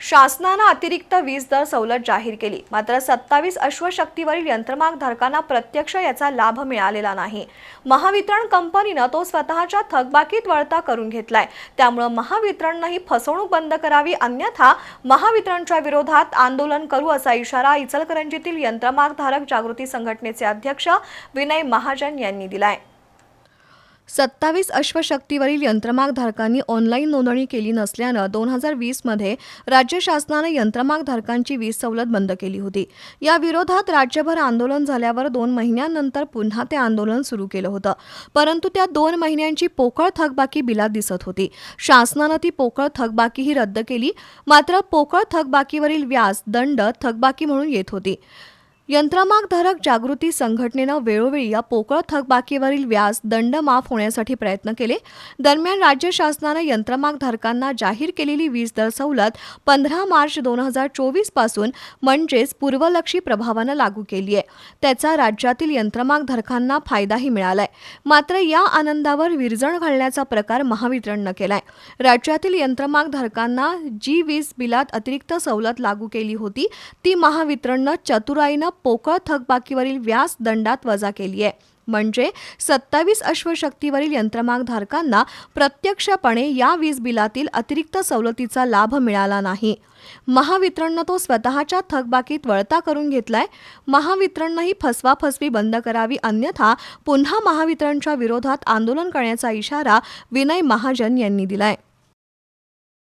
शासनानं अतिरिक्त वीज दर सवलत जाहीर केली. मात्र सत्तावीस अश्वशक्तीवरील यंत्रमाग धारकांना प्रत्यक्ष याचा लाभ मिळालेला नाही. महावितरण कंपनीनं तो स्वतःच्या थकबाकीत वळता करून घेतलाय. त्यामुळं महावितरणनं ही फसवणूक बंद करावी अन्यथा महावितरणच्या विरोधात आंदोलन करू असा इशारा इचलकरंजीतील यंत्रमाग धारक जागृती संघटनेचे अध्यक्ष विनय महाजन यांनी दिलाय. सत्तावीस अश्वशक्तीवरील यंत्रमागधारकांनी ऑनलाईन नोंदणी केली नसल्यानं दोन हजार वीसमध्ये राज्य शासनानं यंत्रमागधारकांची वीज सवलत बंद केली होती. या विरोधात राज्यभर आंदोलन झाल्यावर दोन महिन्यांनंतर पुन्हा ते आंदोलन सुरू केलं होतं. परंतु त्या दोन महिन्यांची पोकळ थकबाकी बिलात दिसत होती. शासनानं ती पोकळ थकबाकीही रद्द केली. मात्र पोकळ थकबाकीवरील व्याज दंड थकबाकी म्हणून येत होती. यंत्रमागधारक जागृती संघटनेनं वेळोवेळी या पोकळ थकबाकीवरील व्याज दंड माफ होण्यासाठी प्रयत्न केले. दरम्यान राज्य शासनानं यंत्रमागधारकांना जाहीर केलेली वीज दर सवलत पंधरा मार्च दोन हजार चोवीसपासून म्हणजेच पूर्वलक्षी प्रभावानं लागू केली आहे. त्याचा राज्यातील यंत्रमागधारकांना फायदाही मिळालाय. मात्र या आनंदावर विरजण घालण्याचा प्रकार महावितरणनं केलाय. राज्यातील यंत्रमागधारकांना जी वीज बिलात अतिरिक्त सवलत लागू केली होती ती महावितरणनं चतुराईनं पोकळ थकबाकीवरील व्याज दंडात वजा केली आहे. म्हणजे सत्तावीस अश्वशक्तीवरील यंत्रमाग धारकांना प्रत्यक्षपणे या वीज बिलातील अतिरिक्त सवलतीचा लाभ मिळाला नाही. महावितरणनं तो स्वतःच्या थकबाकीत वळता करून घेतलाय. महावितरणनं ही फसवाफसवी बंद करावी अन्यथा पुन्हा महावितरणच्या विरोधात आंदोलन करण्याचा इशारा विनय महाजन यांनी दिलाय.